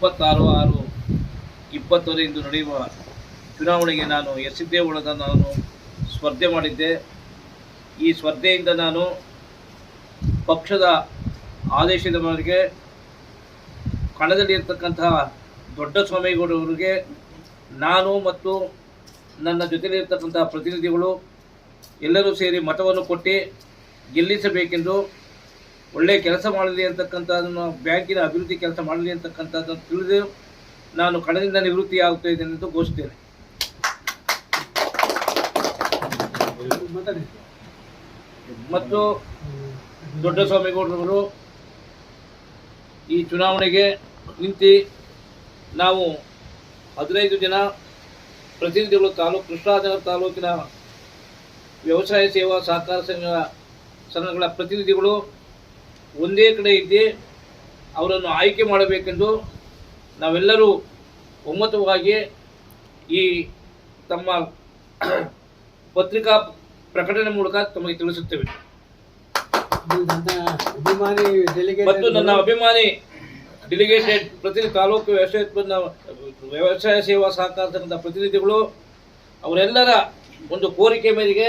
ಇಪ್ಪತ್ತಾರು ಆರು ಇಪ್ಪತ್ತರಿಂದ ನಡೆಯುವ ಚುನಾವಣೆಗೆ ನಾನು ಎಸ್ಸಿದ್ದೇವಳದ ನಾನು ಸ್ಪರ್ಧೆ ಮಾಡಿದ್ದೆ. ಈ ಸ್ಪರ್ಧೆಯಿಂದ ನಾನು ಪಕ್ಷದ ಆದೇಶದ ಮೇರೆಗೆ ಕಣದಲ್ಲಿ ಇರ್ತಕ್ಕಂತಹ ದೊಡ್ಡ ಸ್ವಾಮಿಗೌಡವರಿಗೆ ನಾನು ಮತ್ತು ನನ್ನ ಜೊತೆಲಿರ್ತಕ್ಕಂತಹ ಪ್ರತಿನಿಧಿಗಳು ಎಲ್ಲರೂ ಸೇರಿ ಮತವನ್ನು ಕೊಟ್ಟು ಗೆಲ್ಲಿಸಬೇಕೆಂದು ಒಳ್ಳೆಯ ಕೆಲಸ ಮಾಡಲಿ ಅಂತಕ್ಕಂಥದ್ದನ್ನು ಬ್ಯಾಂಕಿನ ಅಭಿವೃದ್ಧಿ ಕೆಲಸ ಮಾಡಲಿ ಅಂತಕ್ಕಂಥದ್ದನ್ನು ತಿಳಿದು ನಾನು ಕಣದಿಂದ ನಿವೃತ್ತಿ ಆಗುತ್ತಾ ಇದ್ದೇನೆ ಅಂತ ಘೋಷಿಸ್ತೇನೆ. ಮತ್ತು ದೊಡ್ಡ ಸ್ವಾಮಿಗೌಡರವರು ಈ ಚುನಾವಣೆಗೆ ನಿಂತು ನಾವು ಹದಿನೈದು ಜನ ಪ್ರತಿನಿಧಿಗಳು ತಾಲೂಕು ಕೃಷ್ಣಾನಗರ ತಾಲೂಕಿನ ವ್ಯವಸಾಯ ಸೇವಾ ಸಹಕಾರ ಸಂಘ ಸಂಘಗಳ ಪ್ರತಿನಿಧಿಗಳು ಒಂದೇ ಕಡೆ ಇದ್ದು ಅವರನ್ನು ಆಯ್ಕೆ ಮಾಡಬೇಕೆಂದು ನಾವೆಲ್ಲರೂ ಒಮ್ಮತವಾಗಿ ಈ ತಮ್ಮ ಪತ್ರಿಕಾ ಪ್ರಕಟಣೆ ಮೂಲಕ ತಮಗೆ ತಿಳಿಸುತ್ತೇವೆ. ಮತ್ತು ನನ್ನ ಅಭಿಮಾನಿ ಡೆಲಿಗೇಟೆಡ್ ಪ್ರತಿ ತಾಲೂಕು ವ್ಯವಸಾಯ ಉತ್ಪನ್ನ ವ್ಯವಸಾಯ ಸೇವಾ ಸಹಕಾರ ಸಂಘದ ಪ್ರತಿನಿಧಿಗಳು, ಅವರೆಲ್ಲರ ಒಂದು ಕೋರಿಕೆ ಮೇರೆಗೆ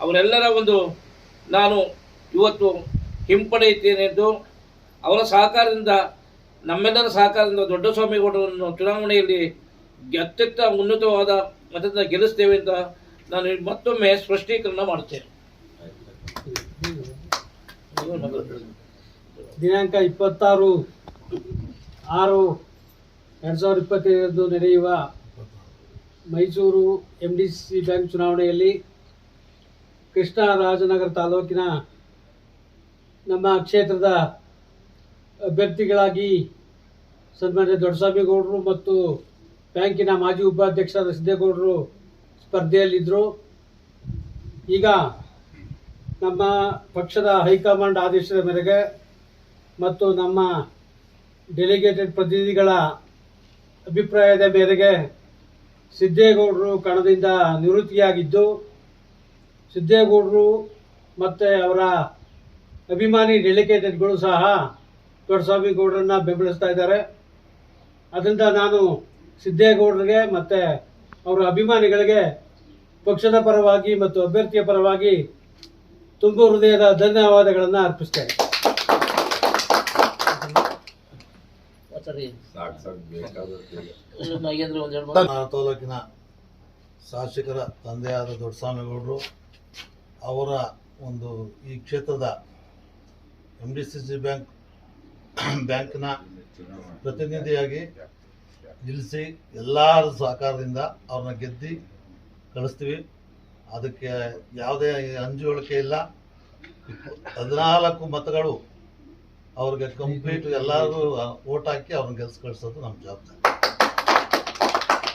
ಅವರೆಲ್ಲರ ಒಂದು ನಾನು ಇವತ್ತು ಹಿಂಪಡೆಯುತ್ತೇನೆ ಎಂದು ಅವರ ಸಹಕಾರದಿಂದ, ನಮ್ಮೆಲ್ಲರ ಸಹಕಾರದಿಂದ ದೊಡ್ಡ ಸ್ವಾಮಿಗೌಡರನ್ನು ಚುನಾವಣೆಯಲ್ಲಿ ಅತ್ಯಂತ ಉನ್ನತವಾದ ಮತದಿಂದ ಗೆಲ್ಲಿಸ್ತೇವೆ ಅಂತ ನಾನು ಮತ್ತೊಮ್ಮೆ ಸ್ಪಷ್ಟೀಕರಣ ಮಾಡುತ್ತೇನೆ ದಿನಾಂಕ ಇಪ್ಪತ್ತಾರು, ಆರು, ಎರಡು ಸಾವಿರದ ಇಪ್ಪತ್ತೈದರಂದು ನಡೆಯುವ Mysuru M D C bank ಚುನಾವಣೆಯಲ್ಲಿ ಕೃಷ್ಣರಾಜನಗರ ತಾಲೂಕಿನ ನಮ್ಮ ಕ್ಷೇತ್ರದ ಅಭ್ಯರ್ಥಿಗಳಾಗಿ ಸನ್ಮಾನ್ಯ ದೊಡ್ಡಸ್ವಾಮಿಗೌಡರು ಮತ್ತು ಬ್ಯಾಂಕಿನ ಮಾಜಿ ಉಪಾಧ್ಯಕ್ಷರಾದ ಸಿದ್ದೇಗೌಡರು ಸ್ಪರ್ಧೆಯಲ್ಲಿದ್ದರು ಈಗ ನಮ್ಮ ಪಕ್ಷದ ಹೈಕಮಾಂಡ್ ಆದೇಶದ ಮೇರೆಗೆ ಮತ್ತು ನಮ್ಮ ಡೆಲಿಗೇಟೆಡ್ ಪ್ರತಿನಿಧಿಗಳ ಅಭಿಪ್ರಾಯದ ಮೇರೆಗೆ ಸಿದ್ದೇಗೌಡರು ಕಣದಿಂದ ನಿವೃತ್ತಿಯಾಗಿದ್ದು, ಸಿದ್ದೇಗೌಡರು ಮತ್ತು ಅವರ ಅಭಿಮಾನಿ ಡೆಲಿಗೇಟೆಡ್ಗಳು ಸಹ ದೊಡ್ಡಸ್ವಾಮಿ ಗೌಡರನ್ನ ಬೆಂಬಲಿಸ್ತಾ ಇದ್ದಾರೆ. ಅದರಿಂದ ನಾನು ಸಿದ್ದೇಗೌಡರಿಗೆ ಮತ್ತು ಅವರ ಅಭಿಮಾನಿಗಳಿಗೆ ಪಕ್ಷದ ಪರವಾಗಿ ಮತ್ತು ಅಭ್ಯರ್ಥಿಯ ಪರವಾಗಿ ತುಂಬ ಹೃದಯದ ಧನ್ಯವಾದಗಳನ್ನು ಅರ್ಪಿಸ್ತೇನೆ. ತಾಲೂಕಿನ ಶಾಸಕರ ತಂದೆಯಾದ ದೊಡ್ಡಸ್ವಾಮಿಗೌಡರು ಅವರ ಒಂದು ಈ ಕ್ಷೇತ್ರದ M D C C bank ಬ್ಯಾಂಕ್ನ ಪ್ರತಿನಿಧಿಯಾಗಿ ನಿಲ್ಲಿಸಿ ಎಲ್ಲರ ಸಹಕಾರದಿಂದ ಅವ್ರನ್ನ ಗೆದ್ದಿ ಕಳಿಸ್ತೀವಿ. ಅದಕ್ಕೆ ಯಾವುದೇ ಅಂಜುವಳಿಕೆ ಇಲ್ಲ. ಹದಿನಾಲ್ಕು ಮತಗಳು ಅವ್ರಿಗೆ ಕಂಪ್ಲೀಟ್ ಎಲ್ಲರೂ ಓಟ್ ಹಾಕಿ ಅವ್ರನ್ನ ಗೆಲ್ಸ್ ಕಳಿಸೋದು ನಮ್ಮ ಜವಾಬ್ದಾರಿ.